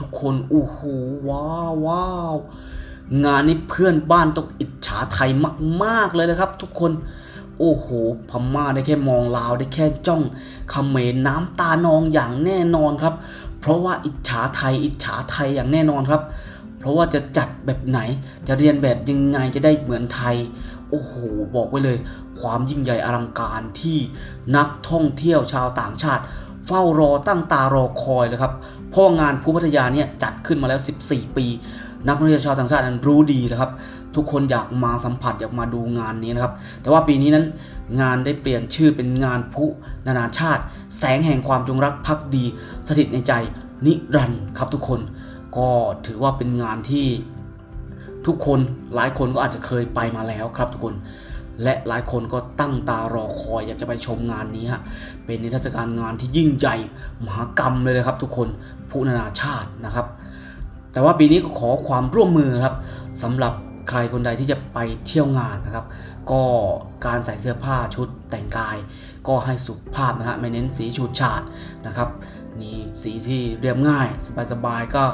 ทุกคนโอ้โหว้าวว้าวงานนี้เพื่อนบ้านต้องอิจฉาไทยมากๆเลยนะครับ ทุกคนโอ้โหพม่าได้แค่มองลาวได้แค่จ้องเขมรน้ำตานองอย่างแน่นอนครับ เพราะว่าอิจฉาไทย อิจฉาไทยอย่างแน่นอนครับ เพราะว่าจะจัดแบบไหน จะเรียนแบบยังไงจะได้เหมือนไทย โอ้โห บอกไว้เลย ความยิ่งใหญ่อลังการที่นักท่องเที่ยวชาวต่างชาติ เฝ้ารอตั้งตารอคอยเลยครับ เพราะงานภูพัทยาเนี่ยจัดขึ้นมาแล้ว 14 ปี นักท่องเที่ยวชาวต่างชาตินั้นรู้ดีนะครับ ทุกคนอยากมาสัมผัสอยากมาดูงานนี้นะครับ แต่ว่าปีนี้นั้นงานได้เปลี่ยนชื่อเป็นงานพุนานาชาติ แสงแห่งความจงรักภักดี สถิตในใจนิรันดร์ครับทุกคน ก็ถือว่าเป็นงานที่ทุกคนหลายคนก็อาจจะเคยไปมาแล้วครับทุกคน และหลายคนก็ตั้งตารอคอยอยากจะไปชมงานนี้ฮะ เป็นนิทรรศการงานที่ยิ่งใหญ่มหากรรมเลยนะครับทุกคนผู้นานาชาตินะครับ แต่ว่าปีนี้ก็ขอความร่วมมือครับสำหรับใครคนใดที่จะไปเที่ยวงานนะครับ ก็การใส่เสื้อผ้าชุดแต่งกาย ก็ให้สุภาพนะฮะไม่เน้นสีฉูดฉาดนะครับนี่สีที่เรียบง่าย สบายๆก็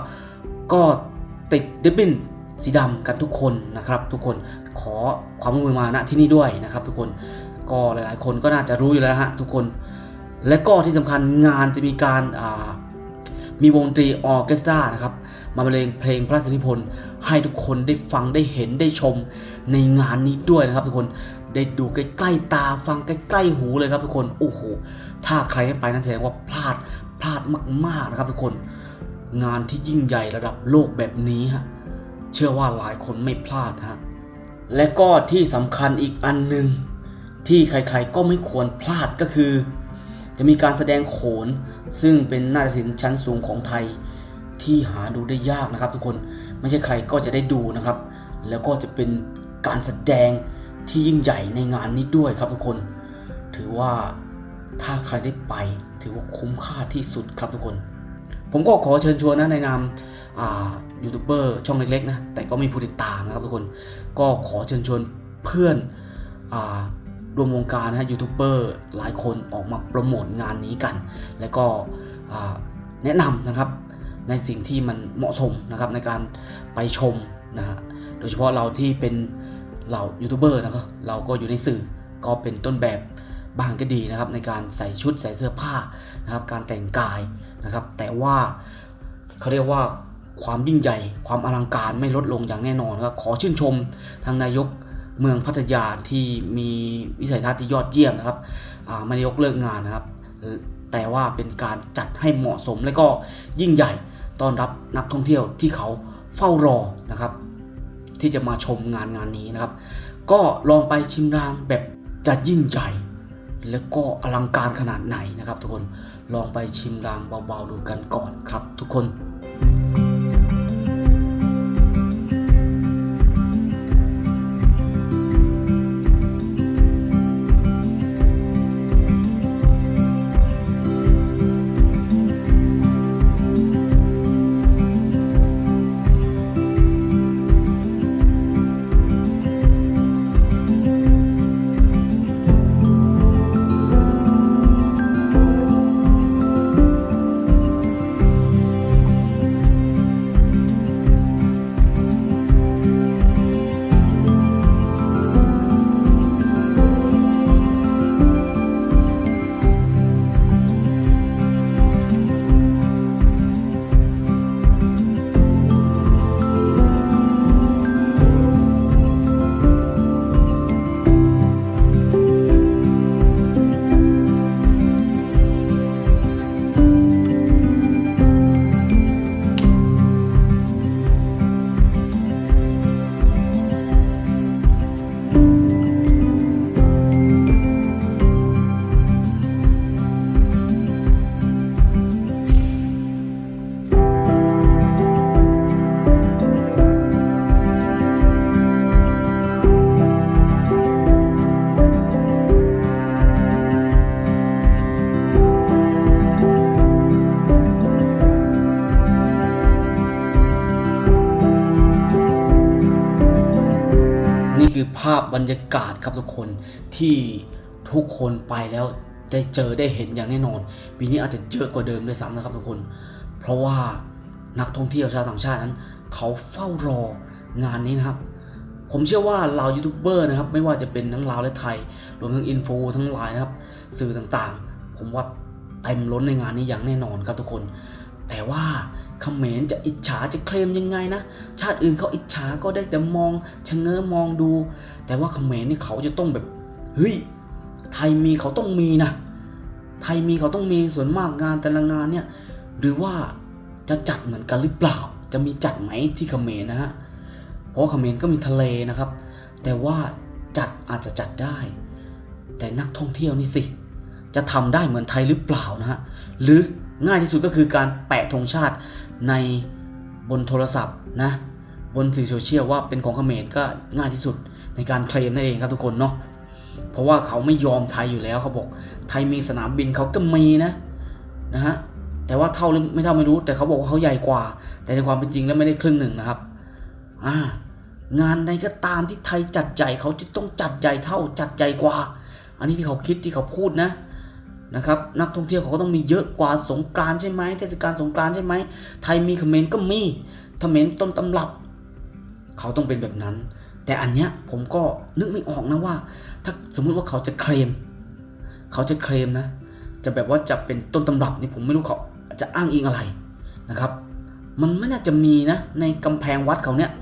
ก็ติดริบบิน สีดำกันทุกคนนะครับ ทุกคนขอความร่วมมือมาณที่นี่ด้วยนะครับ ทุกคนก็หลายๆ คนก็น่าจะรู้อยู่แล้วฮะทุกคน และก็ที่สำคัญงานจะมีการมีวงดนตรีออเคสตรานะครับมาบรรเลงเพลงพระราชนิพนธ์ให้ทุกคนได้ฟังได้เห็นได้ชมในงานนี้ด้วยนะครับ ทุกคนได้ดูใกล้ๆตาฟังใกล้ๆหูเลยครับ ทุกคนโอ้โหถ้าใครไม่ไปนั่นแสดงว่าพลาดพลาดมากๆนะครับ ทุกคน งานที่ยิ่งใหญ่ระดับโลกแบบนี้ฮะ เชื่อว่าหลายคนไม่พลาดฮะและก็ที่สำคัญอีกอันหนึ่งที่ใครๆก็ไม่ควรพลาดก็คือ จะมีการแสดงโขน ซึ่งเป็นนาฏศิลป์ชั้นสูงของไทย ที่หาดูได้ยากนะครับ ทุกคนไม่ใช่ใครก็จะได้ดูนะครับ แล้วก็จะเป็นการแสดงที่ยิ่งใหญ่ในงานนี้ด้วยครับทุกคน ถือว่าถ้าใครได้ไปถือว่าคุ้มค่าที่สุดครับทุกคน ผมก็ขอเชิญชวนนะในนาม ยูทูบเบอร์ช่องเล็กๆนะแต่ก็มีผู้ติดตามนะครับทุกคนก็ขอเชิญชวนเพื่อนอ่ารวมวงการนะฮะยูทูบเบอร์หลายคนออกมาโปรโมทงานนี้กัน แล้วก็แนะนำนะครับในสิ่งที่มันเหมาะสมนะครับในการไปชมนะฮะโดยเฉพาะเราที่เป็นเหล่ายูทูบเบอร์นะครับเราก็อยู่ในสื่อก็เป็นต้นแบบบ้างก็ดีนะครับในการใส่ชุดใส่เสื้อผ้านะครับการแต่งกายนะครับแต่ว่าเขาเรียกว่า ความยิ่งใหญ่ ความอลังการไม่ลดลงอย่างแน่นอนครับขอชื่นชมทางนายกเมืองพัทยาที่มีวิสัยทัศน์ที่ยอดเยี่ยมนะครับอ่าไม่ได้ยกเลิกงานนะครับ แต่ว่าเป็นการจัดให้เหมาะสมและก็ยิ่งใหญ่ต้อนรับนักท่องเที่ยวที่เขาเฝ้ารอนะครับ ที่จะมาชมงานงานนี้นะครับ ก็ลองไปชิมรางแบบจะยิ่งใหญ่ แล้วก็อลังการขนาดไหนนะครับ ทุกคนลองไปชิมรางเบาๆดูกันก่อนครับ ทุกคนาพบรรยากาศครับทุกคนที่ทุกคนไปแล้วได้เจอได้เห็นอย่างแน่นอน ปีนี้อาจจะเยอะกว่าเดิมด้วยซ้ำนะครับทุกคน เพราะว่านักท่องเที่ยวชาวต่างชาตินั้น เขาเฝ้ารองานนี้นะครับ ผมเชื่อว่าเรายูทูบเบอร์นะครับ ไม่ว่าจะเป็นทั้งลาวและไทย รวมทั้งอินโฟทั้งหลายนะครับ สื่อต่างๆ ผมว่าเต็มล้นในงานนี้อย่างแน่นอนครับทุกคน แต่ว่า เขมรจะอิจฉาจะเคลมยังไงนะ ชาติอื่นเขาอิจฉาก็ได้แต่มองชะเง้อมองดู แต่ว่าเขมรนี่เขาจะต้องแบบเฮ้ยไทยมีเขาต้องมีนะ ไทยมีเขาต้องมีส่วนมากงานแต่ละงานเนี่ยหรือว่าจะจัดเหมือนกันหรือเปล่า จะมีจัดไหมที่เขมรนะฮะเพราะเขมรก็มีทะเลนะครับ แต่ว่าจัดอาจจะจัดได้ แต่นักท่องเที่ยวนี่สิ จะทำได้เหมือนไทยหรือเปล่านะฮะหรือง่ายที่สุดก็คือการแปะธงชาติ ในบนโทรศัพท์นะบนสื่อโซเชียลว่าเป็นของเขมรก็ง่ายที่สุดในการเคลมนั่นเองครับทุกคนเนาะเพราะว่าเขาไม่ยอมไทยอยู่แล้วเขาบอก ไทยมีสนามบินเขาก็มีนะนะฮะแต่ว่าเท่าหรือไม่เท่าไม่รู้ แต่เขาบอกว่าเขาใหญ่กว่า แต่ในความเป็นจริงแล้วไม่ได้ครึ่งหนึ่งนะครับอ่างานใดก็ตามที่ไทยจัดใหญ่เขาจะต้องจัดใหญ่เท่าจัดใหญ่กว่า อันนี้ที่เขาคิดที่เขาพูดนะ นะครับนักท่องเที่ยวเขาก็ต้องมีเยอะกว่าสงกรานใช่ไหมเทศกาลสงกรานใช่ไหมไทยมีเขมรก็มีเขมรต้นตำรับ เขาต้องเป็นแบบนั้น แต่อันเนี้ยผมก็นึกไม่ออกนะว่า ถ้าสมมุติว่าเขาจะเคลม เขาจะเคลมนะ จะแบบว่าจะเป็นต้นตำรับนี่ผมไม่รู้เขาจะอ้างอิงอะไรนะครับ มันไม่น่าจะมีนะ ในกำแพงวัดเขาเนี่ย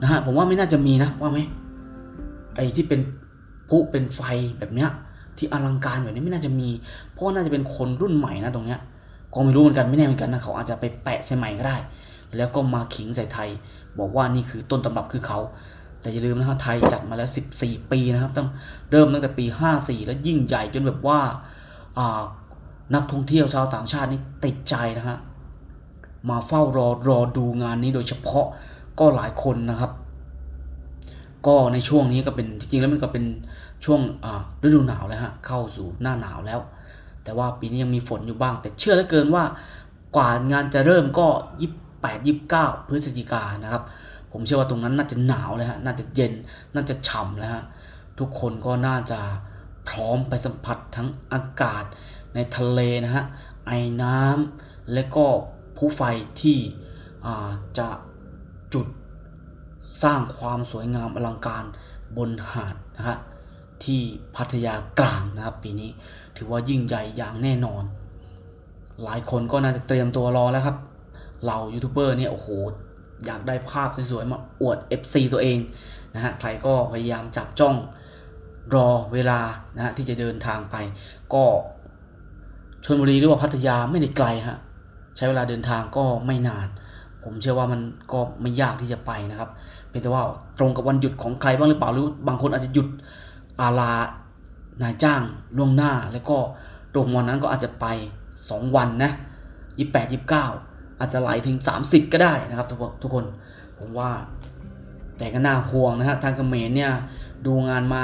นะฮะผมว่าไม่น่าจะมีนะว่าไหมไอ้ที่เป็นพลุเป็นไฟแบบเนี้ย ที่อลังการแบบนี้ไม่น่าจะมี เพราะน่าจะเป็นคนรุ่นใหม่นะตรงเนี้ยก็ไม่รู้เหมือนกันไม่แน่เหมือนกันนะเขาอาจจะไปแปะใส่ใหม่ก็ได้ แล้วก็มาขิงใส่ไทย บอกว่านี่คือต้นตำรับคือเขา แต่อย่าลืมนะครับไทยจัดมาแล้ว 14 ปีนะครับตั้งเริ่มตั้งแต่ปี 54 แล้วยิ่งใหญ่จนแบบว่าอ่านักท่องเที่ยวชาวต่างชาตินี่ติดใจนะฮะมาเฝ้ารอรอดูงานนี้โดยเฉพาะก็หลายคนนะครับ ก็ในช่วงนี้ก็เป็นจริงๆแล้วมันก็เป็น ช่วงฤดูหนาวแล้วฮะเข้าสู่หน้าหนาวแล้ว แต่ว่าปีนี้ยังมีฝนอยู่บ้าง แต่เชื่อเหลือเกินว่ากว่างานจะเริ่มก็ 28 29 พฤศจิกายนนะครับ ผมเชื่อว่าตรงนั้นน่าจะหนาวเลยฮะน่าจะเย็นน่าจะฉ่ำแล้วฮะทุกคนก็น่าจะพร้อมไปสัมผัสทั้งอากาศในทะเลนะฮะไอน้ำและก็ผู้ไฟที่จะจุดสร้างความสวยงามอลังการบนหาดนะฮะ ที่พัทยากลางนะครับ ปีนี้ถือว่ายิ่งใหญ่อย่างแน่นอน หลายคนก็น่าจะเตรียมตัวรอแล้วครับเรายูทูบเบอร์เนี่ยโอ้โหอยากได้ภาพสวยๆมาอวด FC ตัวเองนะฮะใครก็พยายามจับจ้องรอเวลานะฮะที่จะเดินทางไป ก็ชลบุรีหรือว่าพัทยาไม่ได้ไกลฮะใช้เวลาเดินทางก็ไม่นาน ผมเชื่อว่ามันก็ไม่ยากที่จะไปนะครับเพียงแต่ว่าตรงกับวันหยุดของใครบ้างหรือเปล่าหรือบางคนอาจจะหยุด อาลานายจ้างล่วงหน้า แล้วก็ตรงวันนั้นก็อาจจะไป 2 วันนะ28 29 อาจจะไหลถึง 30 ก็ได้นะครับทุกทุกคน ผมว่า แต่ก็น่าห่วงนะฮะทางเขมรเนี่ยดูงานมา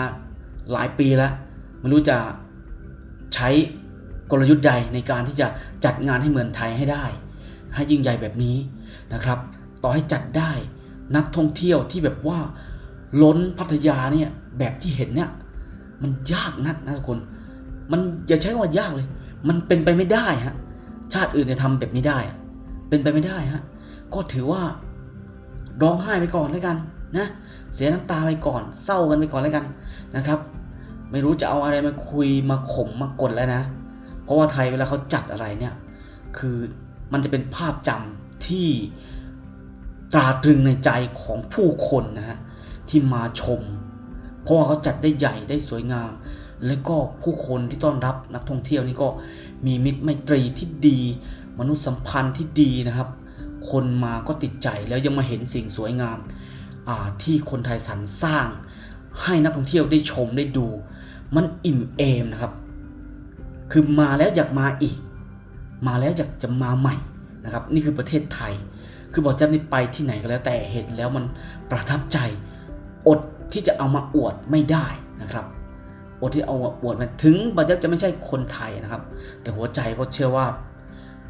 หลายปีแล้ว ไม่รู้จะใช้กลยุทธ์ใดในการที่จะจัดงานให้เหมือนไทยให้ได้ ให้ยิ่งใหญ่แบบนี้นะครับ ต่อให้จัดได้นักท่องเที่ยวที่แบบว่าล้นพัทยาเนี่ยแบบที่เห็นเนี่ย มันยากนักนะทุกคน มันอย่าใช้คำว่ายากเลย มันเป็นไปไม่ได้ฮะ ชาติอื่นจะทำแบบนี้ได้ เป็นไปไม่ได้ฮะ ก็ถือว่าร้องไห้ไปก่อนแล้วกันนะ เสียน้ำตาไปก่อน เศร้ากันไปก่อนแล้วกันนะครับ ไม่รู้จะเอาอะไรมาคุยมาข่มมากดแล้วนะ เพราะว่าไทยเวลาเขาจัดอะไรเนี่ย คือมันจะเป็นภาพจำที่ตราตรึงในใจของผู้คนนะฮะที่มาชม เพราะว่าเขาจัดได้ใหญ่ได้สวยงาม และก็ผู้คนที่ต้อนรับนักท่องเที่ยวนี่ก็มีมิตรไมตรีที่ดี มนุษยสัมพันธ์ที่ดีนะครับ คนมาก็ติดใจแล้วยังมาเห็นสิ่งสวยงามาที่คนไทยสรรสร้าง ให้นักท่องเที่ยวได้ชมได้ดู มันอิ่มเอมนะครับ คือมาแล้วอยากมาอีก มาแล้วอยากจะมาใหม่นะครับ นี่คือประเทศไทย คือบอกแจ๊บนี่ไปที่ไหนก็แล้วแต่เห็นแล้วมันประทับใจอด ที่จะเอามาอวดไม่ได้นะครับอดที่เอามาอวดมันถึงบอกแจ๊บจะไม่ใช่คนไทยนะครับ แต่หัวใจก็เชื่อว่า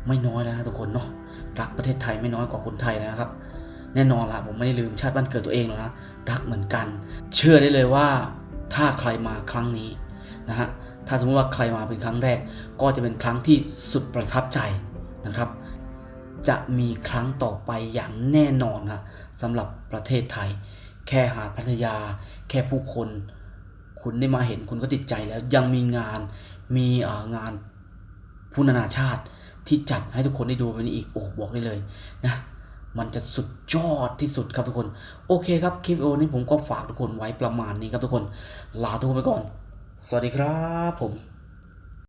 ไม่น้อยแล้วนะทุกคนเนาะรักประเทศไทยไม่น้อยกว่าคนไทยนะครับ แน่นอนละผมไม่ได้ลืมชาติบ้านเกิดตัวเองหรอกนะรักเหมือนกัน เชื่อได้เลยว่าถ้าใครมาครั้งนี้นะฮะถ้าสมมติว่าใครมาเป็นครั้งแรก ก็จะเป็นครั้งที่สุดประทับใจนะครับ จะมีครั้งต่อไปอย่างแน่นอนครับสำหรับประเทศไทย แค่หาดพัทยา แค่ผู้คน คุณได้มาเห็นคุณก็ติดใจแล้ว ยังมีงานมีงานผู้นานาชาติที่จัดให้ทุกคนได้ดูวันนี้อีกโอ้บอกได้เลยนะมันจะสุดยอดที่สุดครับทุกคน โอเคครับคลิปวิดีโอนี้ผมก็ฝากทุกคนไว้ประมาณนี้ครับทุกคน ลาทุกคนไปก่อน สวัสดีครับผม